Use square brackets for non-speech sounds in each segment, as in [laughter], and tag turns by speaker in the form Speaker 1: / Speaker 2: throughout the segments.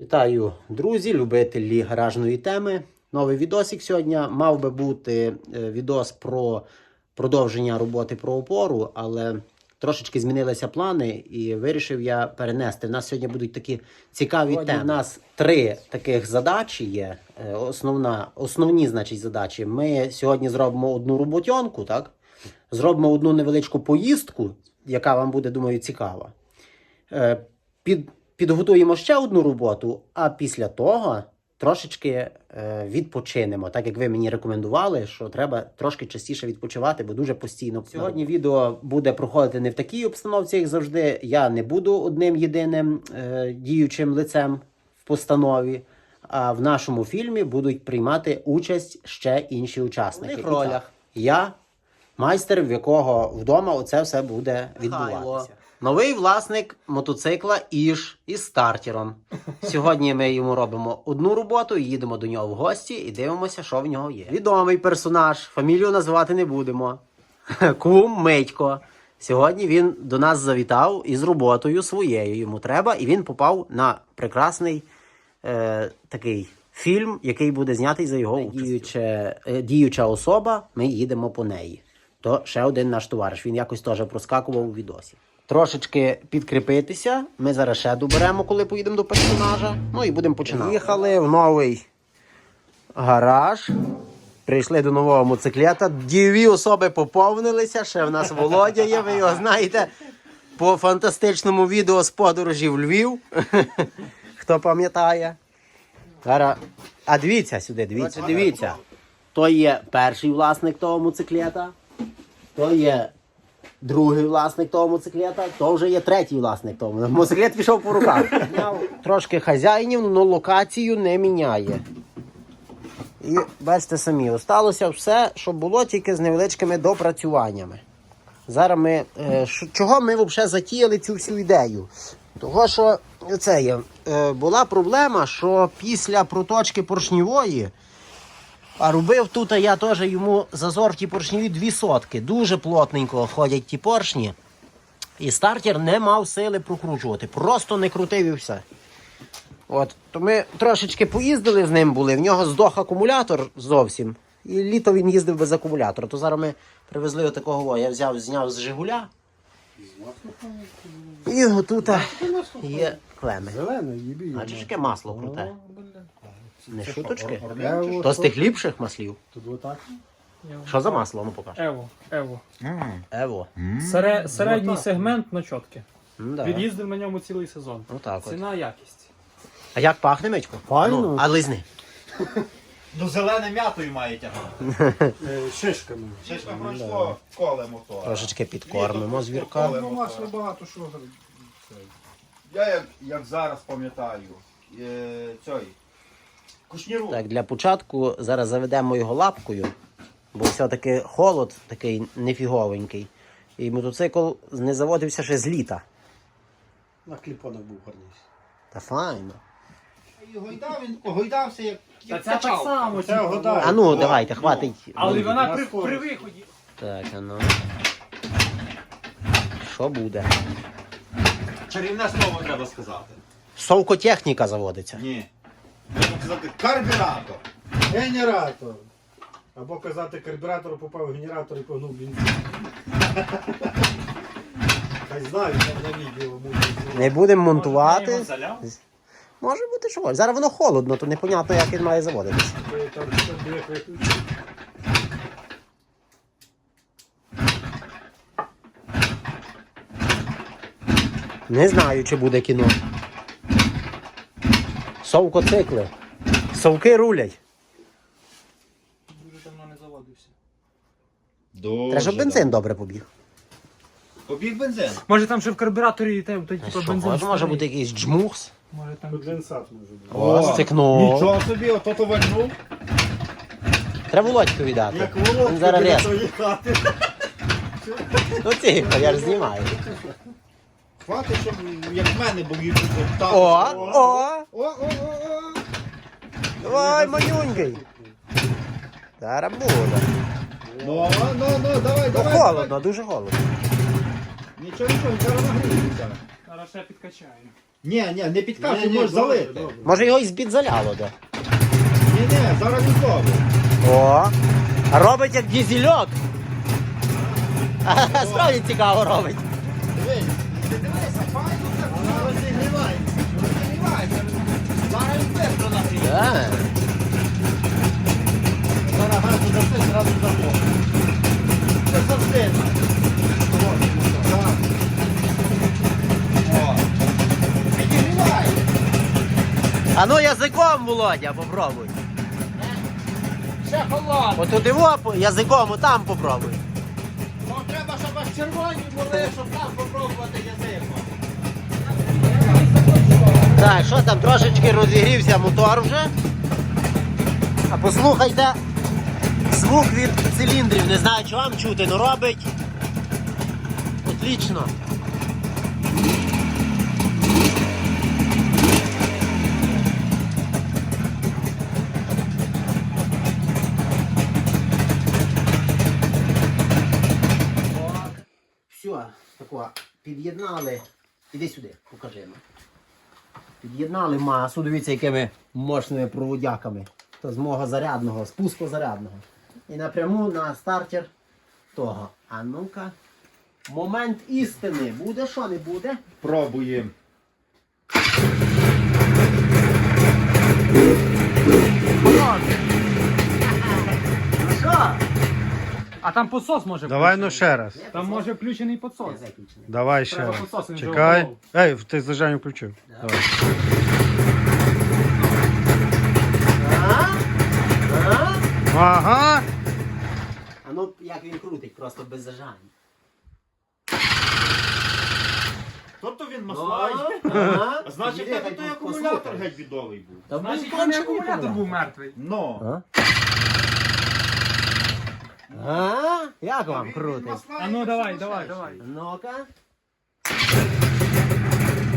Speaker 1: Вітаю, друзі, любителі гаражної теми. Новий відосик сьогодні. Мав би бути е, відос про продовження роботи про опору, але трошечки змінилися плани, і вирішив я перенести. У нас сьогодні будуть такі цікаві теми. У нас три таких задачі є. Е, Основна, основні, значить, задачі. Ми сьогодні зробимо одну роботьонку, так? Зробимо одну невеличку поїздку, яка вам буде, думаю, цікава. Е, Під, підготуємо ще одну роботу, а після того трошечки е, відпочинемо. Так як ви мені рекомендували, що треба трошки частіше відпочивати, бо дуже постійно. Сьогодні відео буде проходити не в такій обстановці, як завжди. Я не буду одним єдиним е, діючим лицем в постанові. А в нашому фільмі будуть приймати участь ще інші учасники. В них ролях я майстер, в якого вдома оце все буде відбуватися. Новий власник мотоцикла Іж із стартером. Сьогодні ми йому робимо одну роботу, їдемо до нього в гості і дивимося, що в нього є. Відомий персонаж, фамілію називати не будемо. [laughs] Кум Митько. Сьогодні він до нас завітав із роботою своєю. Йому треба, і він попав на прекрасний е, такий фільм, який буде знятий за його участю. Е, діюча особа, ми їдемо по неї. То ще один наш товариш. Він якось теж проскакував у відосі. Трошечки підкріпитися. Ми зараз ще доберемо, коли поїдемо до персонажа. Ну і будемо починати. Їхали в новий гараж. Прийшли до нового мотоциклета. Дві особи поповнилися. Ще в нас Володя є, ви його знаєте. По фантастичному відео з подорожі в Львів. [laughs] Хто пам'ятає? Зараз. А дивіться сюди, дивіться, дивіться. То є перший власник того мотоциклета, то є другий власник того мотоциклета, то вже є третій власник того. Мотоциклет пішов по руках. Трошки хазяїнів, але локацію не міняє. І бачите самі, осталося все, що було тільки з невеличкими допрацюваннями. Зараз ми. Е, чого ми взагалі затіяли цю всю ідею? Того, що це є, е, була проблема, що після проточки поршньової, а робив тут я теж йому зазор в ті поршневі дві сотки. Дуже плотненько ходять ті поршні. І стартер не мав сили прокручувати. Просто не крутив і все. От, то ми трошечки поїздили з ним були, в нього здох акумулятор зовсім. І літо він їздив без акумулятора. То зараз ми привезли отакого, я взяв, зняв з Жигуля. І отут є клеми.
Speaker 2: Зелене, їбі.
Speaker 1: Бачиш, яке масло круте. Не шуточки.
Speaker 2: Ево,
Speaker 1: То з тих ліпших маслів.
Speaker 2: Тут отак.
Speaker 1: Що за масло? Ну покаж.
Speaker 3: Ево, Ево.
Speaker 1: Ево.
Speaker 3: Сере, середній сегмент на чотки.
Speaker 1: Ну, да.
Speaker 3: Від'їздив на ньому цілий сезон.
Speaker 1: Отак от.
Speaker 3: Ціна, якість.
Speaker 1: А як пахне мечко?
Speaker 2: Файно.
Speaker 1: Ну, а лизни. [laughs]
Speaker 4: Ну, зелене м'ятою має тягнути. [laughs]
Speaker 2: Е, Шишками.
Speaker 4: Ще ж пройшло коле мотора.
Speaker 1: Трошечки підкормимо звірка.
Speaker 4: Коле
Speaker 2: Ну, масло багато що.
Speaker 4: Я як, як зараз пам'ятаю, е, цей, кушніру.
Speaker 1: Так, для початку зараз заведемо його лапкою, бо все-таки холод такий нефіговенький. І мотоцикл не заводився ще з літа.
Speaker 2: На кліпонах був гарний.
Speaker 1: Та файно.
Speaker 4: І гойдав, він гойдався як,
Speaker 3: Та
Speaker 4: як
Speaker 3: це так само.
Speaker 2: Це.
Speaker 1: А ну,
Speaker 4: О,
Speaker 1: давайте,
Speaker 4: ну.
Speaker 1: хватить.
Speaker 3: Але вона при, при виході.
Speaker 1: Так, а ну. Що буде?
Speaker 4: Чарівне слово треба сказати.
Speaker 1: Совкотехніка заводиться.
Speaker 4: Ні. Треба сказати карбюратор.
Speaker 2: Генератор. Або казати, карбюратор попав в генератор і погнув бензин. Хай знають, там на відео буде.
Speaker 1: Не будемо монтувати.
Speaker 3: Може,
Speaker 1: бути що. Зараз воно холодно, то непонятно, як він має заводитися.
Speaker 2: Там.
Speaker 1: Не знаю, чи буде кіно. Совкоцикли. Совки рулять.
Speaker 3: Дуже давно не заводився.
Speaker 1: Треба, щоб бензин добре побіг.
Speaker 4: Побіг бензин.
Speaker 3: Може там ще в карбюраторі те, той, типу,
Speaker 1: Що,
Speaker 3: бензин.
Speaker 1: може, може бути якийсь джмухс.
Speaker 3: Може там.
Speaker 2: Конденсат може бути.
Speaker 1: О, стикнув.
Speaker 4: Нічого собі, ото то вальнув.
Speaker 1: Треба Володьку віддати.
Speaker 2: Як
Speaker 1: Він зараз рез. Ну тихо, я ж знімаю.
Speaker 4: Хватить, щоб як в мене був ютуб. Так.
Speaker 1: О,
Speaker 4: О,
Speaker 1: о,
Speaker 4: о, о, о.
Speaker 1: давай, манюнький. Зараз буде.
Speaker 4: Ну, ну, ну, давай,
Speaker 1: Ну
Speaker 4: давай.
Speaker 1: холодно, дуже холодно.
Speaker 4: Нічого, нічого, зараз нагріється.
Speaker 3: Зараз ще підкачаю.
Speaker 4: Ні, ні, не підкажи,
Speaker 2: Ні, ні,
Speaker 4: можеш
Speaker 2: добре,
Speaker 4: залити.
Speaker 2: добре.
Speaker 1: Може його і збід заляло де.
Speaker 4: Ні, ні, зараз не зробимо.
Speaker 1: О, робить як дізельок. [laughs] Справді цікаво робить.
Speaker 4: Дивись, ти дивися, файно так. Вона розігрівається. Розігрівається. Зараз він швидко нагріє.
Speaker 1: Да.
Speaker 4: Зараз газу даси, зразу заходить. Це завжди так. Так. О. Підігрівай.
Speaker 1: А ну язиком, Володя, попробуй.
Speaker 4: Ще холодно.
Speaker 1: От туди во, язиком, там попробуй.
Speaker 4: Ну треба, щоб аж червоні були, щоб там попробувати язиком.
Speaker 1: Так, що там, трошечки розігрівся мотор вже. А послухайте звук від циліндрів. Не знаю, чи вам чути, але робить. Отлично. Тако, під'єднали. Іди сюди, покажи. Під'єднали масу, дивіться, якими мощними проводяками. То з мого зарядного, спуску зарядного. І напряму на стартер того. А ну-ка. Момент істини. Буде що не буде?
Speaker 4: Пробуємо.
Speaker 1: Ну
Speaker 3: А там підсос може
Speaker 2: Давай ну ще раз.
Speaker 3: Там може включений підсос.
Speaker 1: виключений.
Speaker 2: Давай ще
Speaker 3: Треба
Speaker 2: раз.
Speaker 3: він вже
Speaker 2: Чекай. Ей, ти зажання включив. Давай.
Speaker 1: А? А?
Speaker 2: Ага.
Speaker 1: А ну як він крутить, просто без зажання.
Speaker 4: Тобто він маслає.
Speaker 1: Ага.
Speaker 4: Значить, тебе той акумулятор геть бідовий був.
Speaker 1: Та
Speaker 3: Значить,
Speaker 1: кончений
Speaker 3: акумулятор
Speaker 1: акумулятор.
Speaker 3: був мертвий.
Speaker 4: Ну.
Speaker 1: А? А? Як вам крутить?
Speaker 3: А ну давай, давай, давай.
Speaker 1: Ну-ка.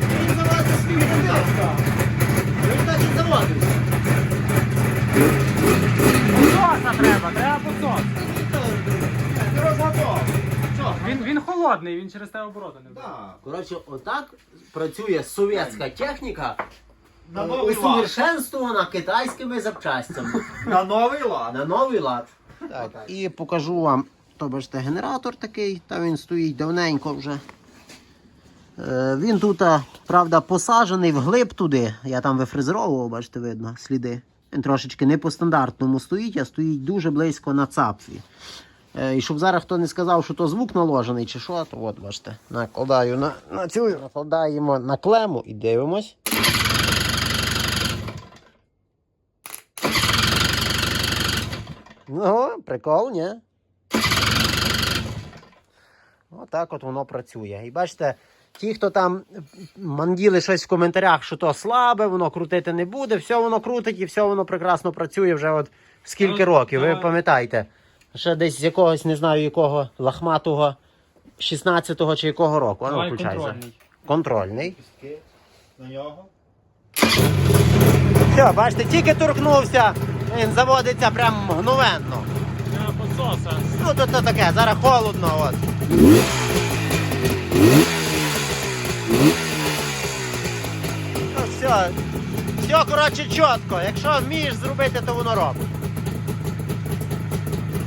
Speaker 4: Він заводиться свій.
Speaker 1: Він так і заводився.
Speaker 3: Підсоса треба, треба? Він, він холодний, він через те обороти не буде.
Speaker 1: Коротше, отак працює совєтська техніка,
Speaker 4: На
Speaker 1: е,
Speaker 4: новий лад.
Speaker 1: усовершенствована китайськими запчастями.
Speaker 4: На новий лад.
Speaker 1: На новий лад. Так, і покажу вам, то бачите, генератор такий, там він стоїть давненько вже. Е, Він тут, а, правда, посаджений вглиб туди. Я там вифрезеровував, бачите, видно, сліди. Він трошечки не по стандартному стоїть, а стоїть дуже близько на цапфі. Е, І щоб зараз хто не сказав, що то звук наложений чи що, то от бачите, накладаю на, на цю, накладаємо на клему і дивимось. Ну, прикол, ні? Отак от воно працює. І бачите, ті, хто там манділи щось в коментарях, що то слабе, воно крутити не буде, все воно крутить і все воно прекрасно працює вже от скільки
Speaker 3: Ну,
Speaker 1: років. Ви пам'ятаєте? Ще десь з якогось, не знаю якого, лахматого 16-го чи якого року.
Speaker 3: Давай
Speaker 1: включайся.
Speaker 3: контрольний.
Speaker 1: Все, бачите, тільки торкнувся, він заводиться прям мгновенно. Ну, то, то таке, зараз холодно, от. Ну, все. Все, коротше, чітко. Якщо вмієш зробити, то воно робить.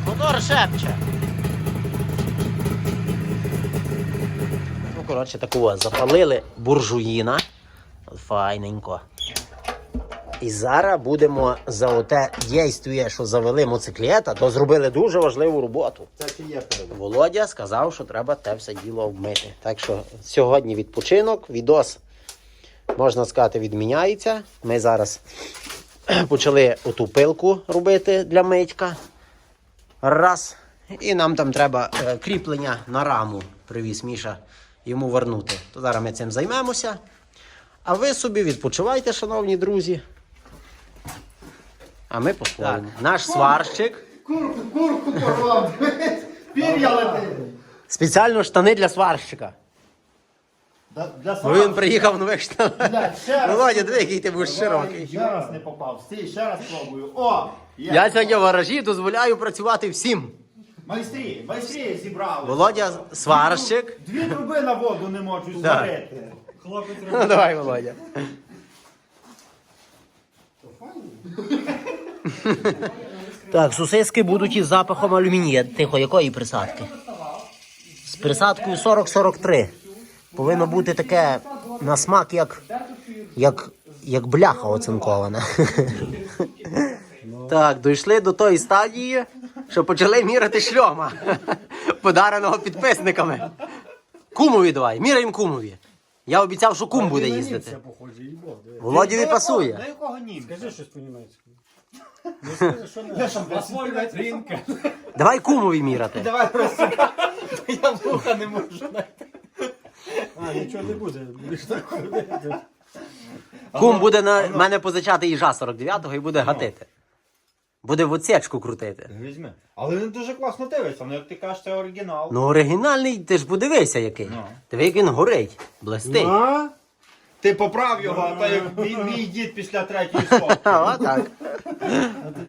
Speaker 1: Мотор шепче. Ну, коротше, такого запалили буржуїна. Файненько. І зараз будемо за оте дійствує, що завели моциклета, то зробили дуже важливу роботу.
Speaker 4: Є перед.
Speaker 1: Володя сказав, що треба те все діло вмити. Так що сьогодні відпочинок, відос, можна сказати, відміняється. Ми зараз [clears throat] почали оту пилку робити для митька. Раз. І нам там треба е, кріплення на раму. Привіз Міша йому вернути. То зараз ми цим займемося. А ви собі відпочивайте, шановні друзі. А ми по-своєму. Наш сварщик.
Speaker 4: Курку, курку порвав. Пір'я летить.
Speaker 1: Спеціально штани для сварщика.
Speaker 4: Да- Для
Speaker 1: Бо він приїхав в нових штанах.
Speaker 4: Блядь, ще раз.
Speaker 1: Володя, диви, який ти будеш широкий.
Speaker 4: Ще раз не попав. Стій, ще раз пробую. О! є.
Speaker 1: Я сьогодні в гаражі дозволяю працювати всім.
Speaker 4: Майстрі, майстрі зібрали.
Speaker 1: Володя сварщик.
Speaker 4: Дві труби на воду не можуть
Speaker 1: Так.
Speaker 4: зварити. Хлопець
Speaker 1: Ну давай, Володя. [laughs] Так, сосиски будуть із запахом алюмінія. Тихо, якої присадки? З присадкою 40-43. Повинно бути таке на смак, як, як, як бляха оцинкована. [laughs] Так, дійшли до тої стадії, що почали міряти шльома, [laughs] подареного підписниками. Кумові давай, міряємо кумові. Я обіцяв, що кум буде їздити. Володіві
Speaker 4: До
Speaker 1: пасує.
Speaker 4: якого німця?
Speaker 2: Скажи щось по-німецькому. Ну
Speaker 3: Ринка. [laughs]
Speaker 1: Давай кумові міряти.
Speaker 4: Давай просто. [laughs] Я вуха не можу знайти.
Speaker 2: А, нічого не буде. Будеш так ходити.
Speaker 1: Кум буде на мене позичати їжа 49-го і буде гатити. Буде в оцечку крутити.
Speaker 4: Візьми. Але він дуже класно дивиться, ну як ти кажеш, це оригінал.
Speaker 1: Ну, оригінальний, ти ж подивися який.
Speaker 4: Ну.
Speaker 1: Диви, як він горить, блестить.
Speaker 2: А?
Speaker 4: Ти поправ його, а то як мій, мій дід після третьої спав. [laughs]
Speaker 1: А, так.